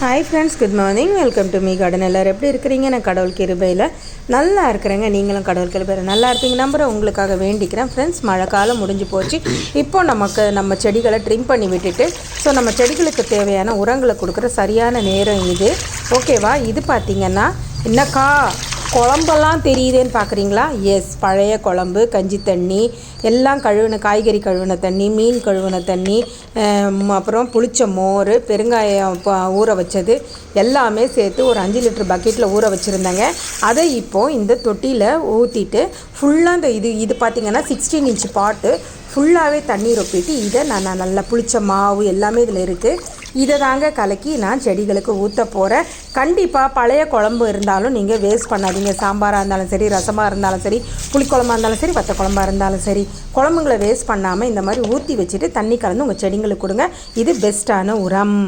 Hi friends good morning welcome to me garden எல்லோரும் எப்படி இருக்கிறீங்க? நான் கடவுள் கிருபையில் நல்லா இருக்கிறேங்க. நீங்களும் கடவுள் கிருபையில் நல்லா இருப்பீங்க நம்புகிறேன் உங்களுக்காக வேண்டிக்கிறேன். ஃப்ரெண்ட்ஸ் மழை காலம் முடிஞ்சு போச்சு. இப்போ நமக்கு நம்ம செடிகளை ட்ரிம் பண்ணி விட்டுட்டு ஸோ நம்ம செடிகளுக்கு தேவையான உரங்களை கொடுக்குற சரியான நேரம் இது. ஓகேவா இது பார்த்திங்கன்னா என்னக்கா குழம்பெல்லாம் தெரியுதேன்னு பார்க்குறீங்களா எஸ் பழைய குழம்பு கஞ்சி தண்ணி எல்லாம் கழுவின காய்கறி கழுவின தண்ணி மீன் கழுவின தண்ணி அப்புறம் புளிச்ச மோர் பெருங்காயம் ஊற வச்சது எல்லாமே சேர்த்து ஒரு அஞ்சு லிட்டர் பக்கெட்டில் ஊற வச்சுருந்தேங்க. அதை இப்போது இந்த தொட்டியில் ஊற்றிட்டு ஃபுல்லாக இந்த இது இது பார்த்திங்கன்னா சிக்ஸ்டீன் இன்ச் பாட்டு ஃபுல்லாகவே தண்ணி ரொப்பிட்டு இதை நான் நான் நல்லா புளிச்ச மாவு எல்லாமே இதில் இருக்குது இதை தாங்க கலக்கி நான் செடிகளுக்கு ஊற்ற போகிறேன் கண்டிப்பாக பழைய குழம்பு இருந்தாலும் நீங்கள் வேஸ்ட் பண்ணாதீங்க. சாம்பாராக இருந்தாலும் சரி ரசமாக இருந்தாலும் சரி புளிக்குழம்பாக இருந்தாலும் சரி வத்த குழம்பாக இருந்தாலும் சரி குழம்புங்களை வேஸ்ட் பண்ணாமல் இந்த மாதிரி ஊற்றி வச்சுட்டு தண்ணி கலந்து உங்கள் செடிங்களுக்கு கொடுங்க. இது பெஸ்ட்டான உரம்.